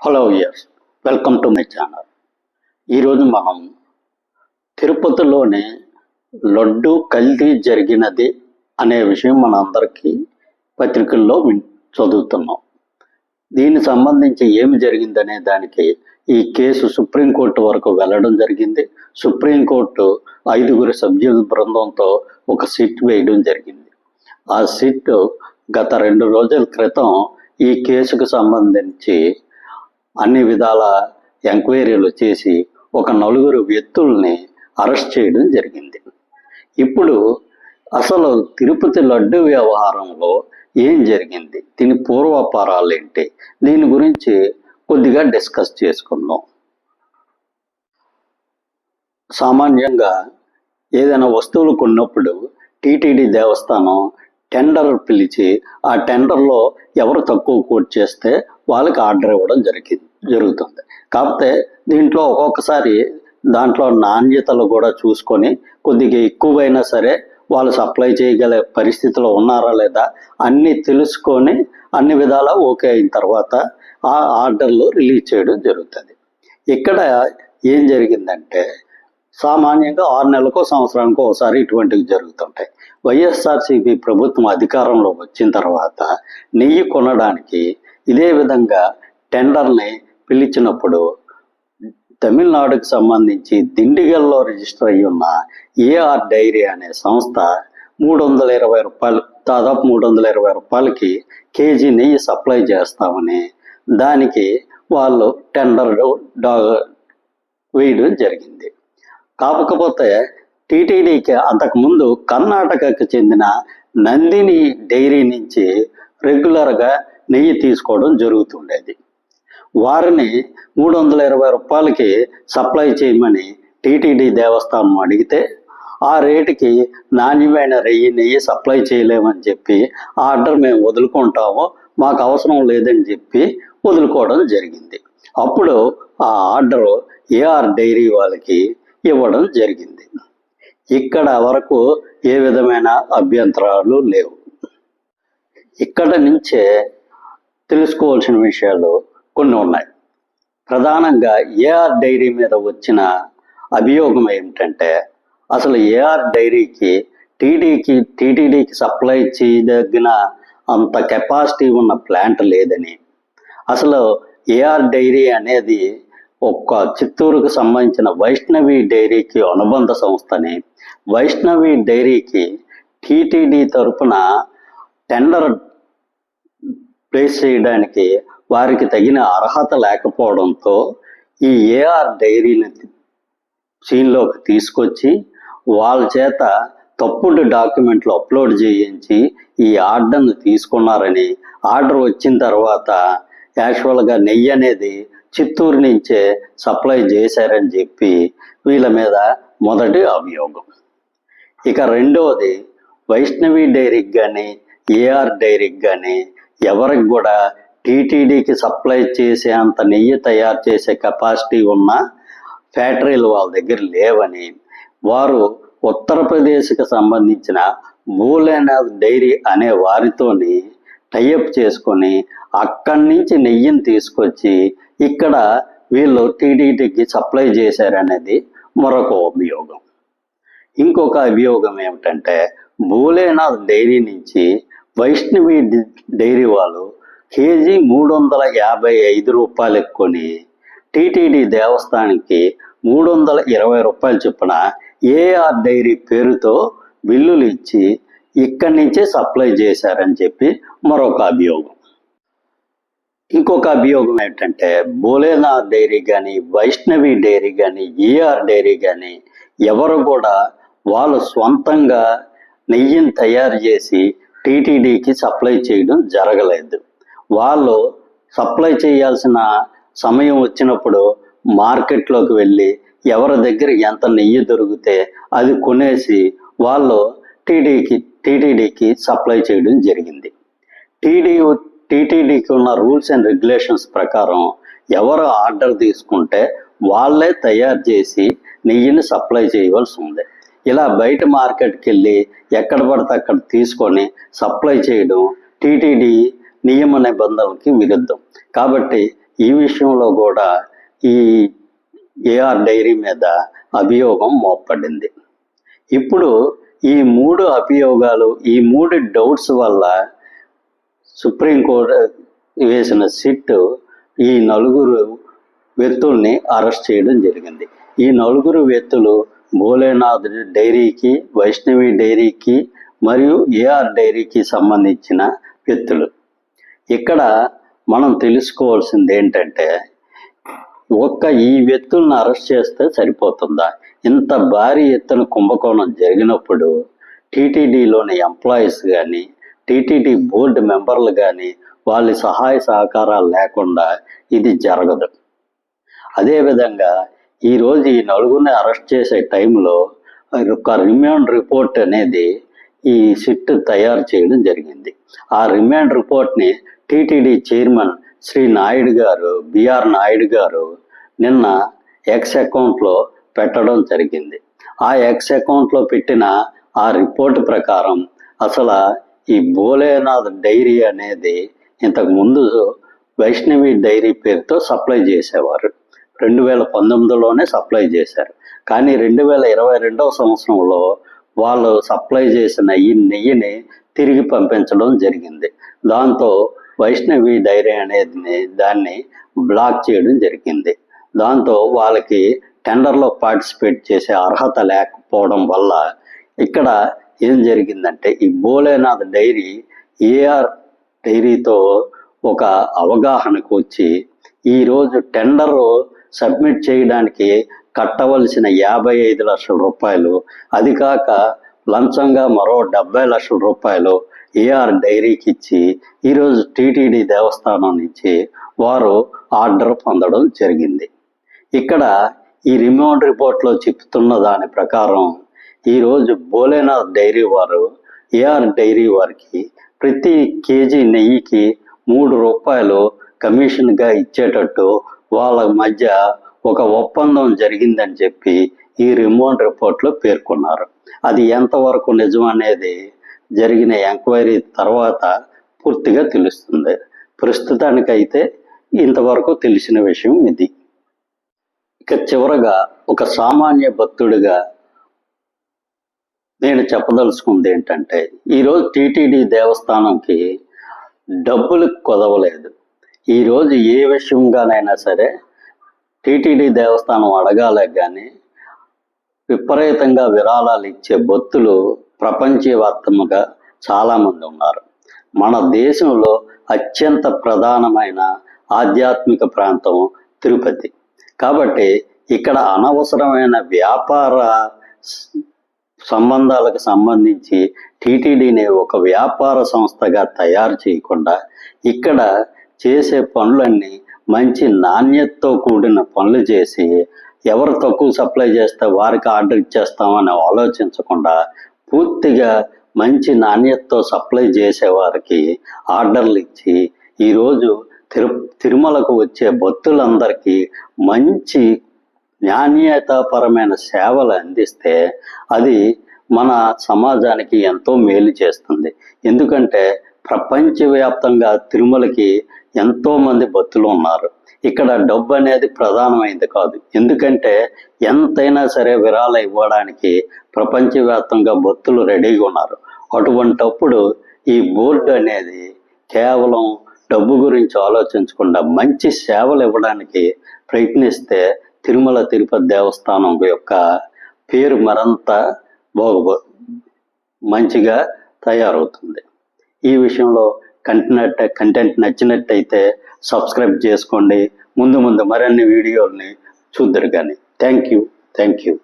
Hello years welcome to my channel ఈరోజు మనం తిరుపతిలోని లడ్డు కల్తీ జరిగినది అనే విషయం మన అందరికీ పత్రికల్లో విన్ చదువుతున్నాం. దీనికి సంబంధించి ఏమి జరిగిందనే దానికి ఈ కేసు సుప్రీంకోర్టు వరకు వెళ్ళడం జరిగింది. సుప్రీంకోర్టు ఐదుగురు సభ్యుల బృందంతో ఒక సిట్ వేయడం జరిగింది. ఆ సిట్ గత రెండు రోజుల క్రితం ఈ కేసుకు సంబంధించి అన్ని విధాల ఎంక్వైరీలు చేసి ఒక నలుగురు వ్యక్తుల్ని అరెస్ట్ చేయడం జరిగింది. ఇప్పుడు అసలు తిరుపతి లడ్డు వ్యవహారంలో ఏం జరిగింది? దీని పూర్వాపారాలు ఏంటి? దీని గురించి కొద్దిగా డిస్కస్ చేసుకుందాం. సామాన్యంగా ఏదైనా వస్తువులు కొన్నప్పుడు టీటీడీ దేవస్థానం టెండర్ పిలిచి ఆ టెండర్లో ఎవరు తక్కువ కోట్ చేస్తే వాళ్ళకి ఆర్డర్ ఇవ్వడం జరిగింది. జరుగుతుంది. కాకపోతే దీంట్లో ఒక్కొక్కసారి దాంట్లో నాణ్యతలు కూడా చూసుకొని కొద్దిగా ఎక్కువైనా సరే వాళ్ళు సప్లై చేయగల పరిస్థితిలో ఉన్నారా లేదా అన్నీ తెలుసుకొని అన్ని విధాలా ఓకే అయిన తర్వాత ఆ ఆర్డర్లు రిలీజ్ చేయడం జరుగుతుంది. ఇక్కడ ఏం జరిగిందంటే సామాన్యంగా ఆరు నెలలకో సంవత్సరానికో ఒకసారి ఇటువంటివి జరుగుతుంటాయి. వైఎస్ఆర్సీపీ ప్రభుత్వం అధికారంలో వచ్చిన తర్వాత నెయ్యి కొనడానికి ఇదే విధంగా టెండర్ని పిలిచినప్పుడు తమిళనాడుకు సంబంధించి దిండిగల్లో రిజిస్టర్ అయి ఉన్న ఏఆర్ డైరీ అనే సంస్థ మూడు వందల ఇరవై రూపాయలు దాదాపు మూడు వందల ఇరవై రూపాయలకి కేజీ నెయ్యి సప్లై చేస్తామని దానికి వాళ్ళు టెండర్ డా వేయడం జరిగింది. కాకపోతే టీటీడీకి అంతకుముందు కర్ణాటకకు చెందిన నందిని డైరీ నుంచి రెగ్యులర్గా నెయ్యి తీసుకోవడం జరుగుతుండేది. వారిని మూడు వందల ఇరవై రూపాయలకి సప్లై చేయమని టీటీడీ దేవస్థానం అడిగితే ఆ రేటుకి నాణ్యమైన రెయ్యి నెయ్యి సప్లై చేయలేమని చెప్పి ఆ ఆర్డర్ మేము వదులుకుంటాము మాకు అవసరం లేదని చెప్పి వదులుకోవడం జరిగింది. అప్పుడు ఆ ఆర్డర్ ఏఆర్ డైరీ వాళ్ళకి ఇవ్వడం జరిగింది. ఇక్కడ వరకు ఏ విధమైన అభ్యంతరాలు లేవు. ఇక్కడ నుంచే తెలుసుకోవాల్సిన విషయాలు కొన్ని ఉన్నాయి. ప్రధానంగా ఏఆర్ డైరీ మీద వచ్చిన అభియోగం ఏమిటంటే అసలు ఏఆర్ డైరీకి టీడీకి టీటీడీకి సప్లై చేయదగిన అంత కెపాసిటీ ఉన్న ప్లాంట్ లేదని. అసలు ఏఆర్ డైరీ అనేది ఒక్క చిత్తూరుకు సంబంధించిన వైష్ణవి డైరీకి అనుబంధ సంస్థని వైష్ణవి డైరీకి టీటీడీ తరపున టెండర్ ప్లేస్ చేయడానికి వారికి తగిన అర్హత లేకపోవడంతో ఈ ఏఆర్ డైరీని సీన్లోకి తీసుకొచ్చి వాళ్ళ చేత తప్పుడు డాక్యుమెంట్లు అప్లోడ్ చేయించి ఈ ఆర్డర్ను తీసుకున్నారని ఆర్డర్ వచ్చిన తర్వాత యాక్చువల్గా నెయ్యి అనేది చిత్తూరు నుంచే సప్లై చేశారని చెప్పి వీళ్ళ మీద మొదటి అభియోగం. ఇక రెండవది వైష్ణవి డైరీకి కానీ ఏఆర్ డైరీకి కానీ ఎవరికి కూడా టీటీడీకి సప్లై చేసే అంత నెయ్యి తయారు చేసే కెపాసిటీ ఉన్న ఫ్యాక్టరీలు వాళ్ళ దగ్గర లేవని వారు ఉత్తరప్రదేశ్కి సంబంధించిన భూలేనాథ్ డైరీ అనే వారితోని టైఅప్ చేసుకొని అక్కడి నుంచి నెయ్యిని తీసుకొచ్చి ఇక్కడ వీళ్ళు టీటీడీకి సప్లై చేశారనేది మరొక అభియోగం. ఇంకొక అభియోగం ఏమిటంటే భూలేనాథ్ డైరీ నుంచి వైష్ణవి డైరీ వాళ్ళు కేజీ మూడు వందల యాభై ఐదు రూపాయలు కొని టీటీడీ దేవస్థానానికి మూడు వందల ఇరవై రూపాయలు చొప్పున ఏఆర్ డైరీ పేరుతో బిల్లులు ఇచ్చి ఇక్కడి నుంచే సప్లై చేశారని చెప్పి మరొక అభియోగం. ఇంకొక అభియోగం ఏంటంటే భోలేనాథ్ డైరీ కానీ వైష్ణవి డైరీ కానీ ఈఆర్ డైరీ కానీ ఎవరు కూడా వాళ్ళు సొంతంగా నెయ్యిని తయారు చేసి టీటీడీకి సప్లై చేయడం జరగలేదు. వాళ్ళు సప్లై చేయాల్సిన సమయం వచ్చినప్పుడు మార్కెట్లోకి వెళ్ళి ఎవరి దగ్గర ఎంత నెయ్యి దొరికితే అది కొనేసి వాళ్ళు టీడీకి టీటీడీకి సప్లై చేయడం జరిగింది. టీడీ టీటీడీకి ఉన్న రూల్స్ అండ్ రెగ్యులేషన్స్ ప్రకారం ఎవరు ఆర్డర్ తీసుకుంటే వాళ్ళే తయారు చేసి నెయ్యిని సప్లై చేయవలసి ఉంది. ఇలా బయట మార్కెట్కి వెళ్ళి ఎక్కడ పడితే అక్కడ తీసుకొని సప్లై చేయడం టీటీడీ నియమ నిబంధనలకి విరుద్ధం. కాబట్టి ఈ విషయంలో కూడా ఈ ఏఆర్ డైరీ మీద అభియోగం మోపడింది. ఇప్పుడు ఈ మూడు అభియోగాలు ఈ మూడు డౌట్స్ వల్ల సుప్రీంకోర్టు వేసిన సిట్ ఈ నలుగురు వ్యక్తుల్ని అరెస్ట్ చేయడం జరిగింది. ఈ నలుగురు వ్యక్తులు భోలేనాథ్ డైరీకి వైష్ణవి డైరీకి మరియు ఏఆర్ డైరీకి సంబంధించిన వ్యక్తులు. ఇక్కడ మనం తెలుసుకోవాల్సింది ఏంటంటే ఒక్క ఈ వ్యక్తులను అరెస్ట్ చేస్తే సరిపోతుందా? ఇంత భారీ ఎత్తున కుంభకోణం జరిగినప్పుడు టీటీడీలోని ఎంప్లాయీస్ కానీ టీటీడీ బోర్డు మెంబర్లు కానీ వాళ్ళ సహాయ సహకారాలు లేకుండా ఇది జరగదు. అదేవిధంగా ఈరోజు ఈ నలుగురిని అరెస్ట్ చేసే టైంలో ఒక రిమాండ్ రిపోర్ట్ అనేది ఈ సిట్ తయారు చేయడం జరిగింది. ఆ రిమాండ్ రిపోర్ట్ని టీటీడీ చైర్మన్ శ్రీ నాయుడు గారు బిఆర్ నాయుడు గారు నిన్న ఎక్స్ అకౌంట్లో పెట్టడం జరిగింది. ఆ ఎక్స్ అకౌంట్లో పెట్టిన ఆ రిపోర్ట్ ప్రకారం అసలు ఈ భోలేనాథ్ డైరీ అనేది ఇంతకు ముందు వైష్ణవి డైరీ పేరుతో సప్లై చేసేవారు. రెండు వేల పంతొమ్మిదిలోనే సప్లై చేశారు. కానీ రెండు వేల ఇరవై రెండవ సంవత్సరంలో వాళ్ళు సప్లై చేసిన ఈ నెయ్యిని తిరిగి పంపించడం జరిగింది. దాంతో వైష్ణవి డైరీ అనేది దాన్ని బ్లాక్ చేయడం జరిగింది. దాంతో వాళ్ళకి టెండర్లో పార్టిసిపేట్ చేసే అర్హత లేకపోవడం వల్ల ఇక్కడ ఏం జరిగిందంటే ఈ భోలేనాథ్ డైరీ ఏఆర్ డైరీతో ఒక అవగాహనకు వచ్చి ఈరోజు టెండర్ సబ్మిట్ చేయడానికి కట్టవలసిన యాభై ఐదు లక్షల రూపాయలు అది కాక లంచంగా మరో డెబ్బై లక్షల రూపాయలు ఏఆర్ డైరీకి ఇచ్చి ఈరోజు టీటీడీ దేవస్థానం నుంచి వారు ఆర్డర్ పొందడం జరిగింది. ఇక్కడ ఈ రిమౌండ్ రిపోర్ట్లో చెప్తున్న దాని ప్రకారం ఈరోజు భోలేనాథ్ డైరీ వారు ఏఆర్ డైరీ వారికి ప్రతి కేజీ నెయ్యికి మూడు రూపాయలు కమిషన్గా ఇచ్చేటట్టు వాళ్ళ మధ్య ఒక ఒప్పందం జరిగిందని చెప్పి ఈ రిమోట్ రిపోర్ట్లో పేర్కొన్నారు. అది ఎంతవరకు నిజం అనేది జరిగిన ఎంక్వైరీ తర్వాత పూర్తిగా తెలుస్తుంది. ప్రస్తుతానికైతే ఇంతవరకు తెలిసిన విషయం ఇది. ఇక చివరగా ఒక సామాన్య భక్తుడిగా నేను చెప్పదలుచుకుంది ఏంటంటే ఈరోజు టీటీడీ దేవస్థానంకి డబ్బులు కొదవలేదు. ఈరోజు ఏ విషయంగానైనా సరే టీటీడీ దేవస్థానం అడగాలే కానీ విపరీతంగా విరాళాలు ఇచ్చే భక్తులు ప్రపంచవ్యాప్తంగా చాలామంది ఉన్నారు. మన దేశంలో అత్యంత ప్రధానమైన ఆధ్యాత్మిక ప్రాంతం తిరుపతి. కాబట్టి ఇక్కడ అనవసరమైన వ్యాపార సంబంధాలకు సంబంధించి టీటీడీని ఒక వ్యాపార సంస్థగా తయారు చేయకుండా ఇక్కడ చేసే పనులన్నీ మంచి నాణ్యతతో కూడిన పనులు చేసి ఎవరు తక్కువ సప్లై చేస్తే వారికి ఆర్డర్ ఇచ్చేస్తామని ఆలోచించకుండా పూర్తిగా మంచి నాణ్యతతో సప్లై చేసేవారికి ఆర్డర్లు ఇచ్చి ఈరోజు తిరు తిరుమలకు వచ్చే భక్తులందరికీ మంచి నాణ్యతాపరమైన సేవలు అందిస్తే అది మన సమాజానికి ఎంతో మేలు చేస్తుంది. ఎందుకంటే ప్రపంచవ్యాప్తంగా తిరుమలకి ఎంతో మంది భక్తులు ఉన్నారు. ఇక్కడ డబ్బు అనేది ప్రధానమైంది కాదు. ఎందుకంటే ఎంతైనా సరే విరాళం ఇవ్వడానికి ప్రపంచవ్యాప్తంగా భక్తులు రెడీగా ఉన్నారు. అటువంటప్పుడు ఈ బోర్డు అనేది కేవలం డబ్బు గురించి ఆలోచించకుండా మంచి సేవలు ఇవ్వడానికి ప్రయత్నిస్తే తిరుమల తిరుపతి దేవస్థానం యొక్క పేరు మరంత బాగు మంచిగా తయారవుతుంది. ఈ విషయంలో కంటెంట్ కంటెంట్ నచ్చినట్టయితే సబ్స్క్రైబ్ చేసుకోండి. ముందు ముందు మరిన్ని వీడియోల్ని చూద్దరు కానీ థ్యాంక్ యూ థ్యాంక్ యూ.